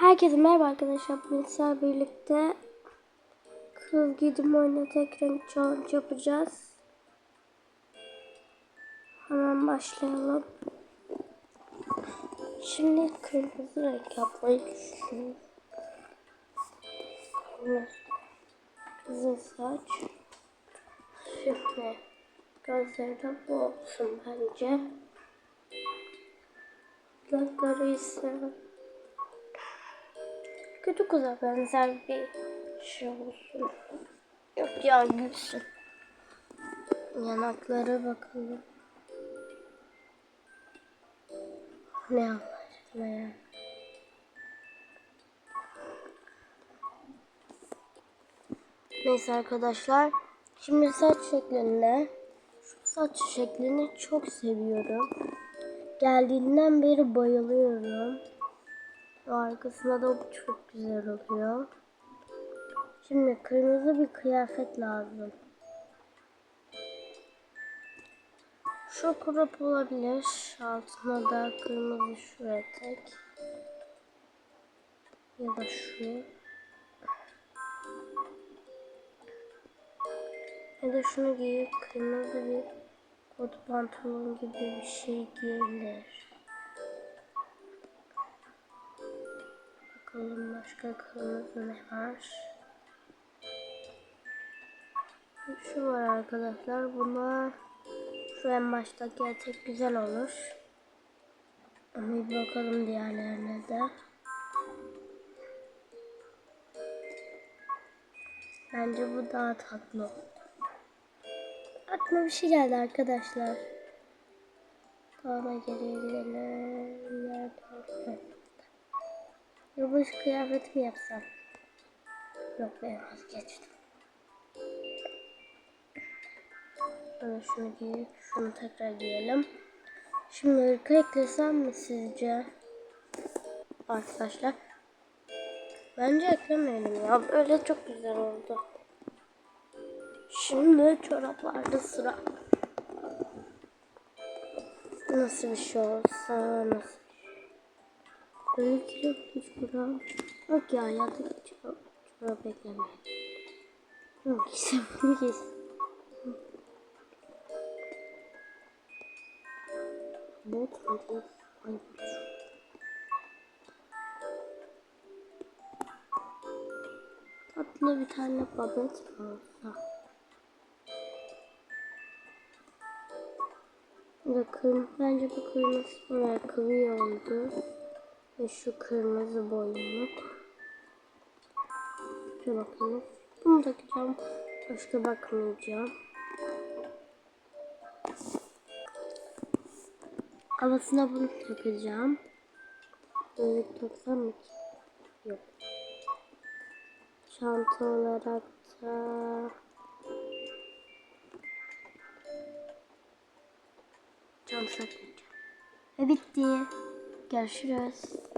Herkese merhaba arkadaşlar. Bugün sizlerle birlikte kız giydim oyuna tek renk challenge yapacağız. Hemen başlayalım. Şimdi kırmızı renk yapmayı düşünüyorum. Kızıl saç. Şimdi gözleri de bu olsun bence. Kulakları ise kötü kıza benzer bir şey olsun. Yok ya gülsün. Yanaklara bakalım. Ne Allah ya. Neyse arkadaşlar. Şimdi saç şeklinde. Şu saç şeklini çok seviyorum. Geldiğinden beri bayılıyorum. Arkasında da bu çok güzel oluyor. Şimdi kırmızı bir kıyafet lazım. Şu crop olabilir. Altına da kırmızı şu etek. Ya da şu. Ya da şunu giyip kırmızı bir kot pantolon gibi bir şey giyebilir. Bakalım başka kırmızı ne var? Şu var arkadaşlar. Bunlar şu en baştaki etek güzel olur. Ama bir bakalım diğerlerine de. Bence bu daha tatlı. Aklıma bir şey geldi arkadaşlar. Daha geriye gidelim. Yılbaşı kıyafet mi yapsam? Yok ben vazgeçtim. Şöyle şunu giyip şunu tekrar giyelim. Şimdi ırkı eklesem mi sizce? Arkadaşlar. Bence eklemeyelim ya. Böyle çok güzel oldu. Şimdi çoraplarda sıra. Nasıl bir şey olsa nasıl Böyle kilo üç gram. Yok ya ya da çorap, çorap eklemeyin. Yok işte bunu giysin. Bot mu? Ay bot. Tatlı bir tane babet mi olsa? Bakın bence bu kırmızı ayakkabı iyi oldu. Ve şu kırmızı boynluk. Şöyle bakalım. Bunu takacağım. Başka bakmayacağım. Havasına bunu takacağım. Böyle taksam mı? Yok. Çanta olarak da çanta takmayacağım. Ve bitti. Görüşürüz.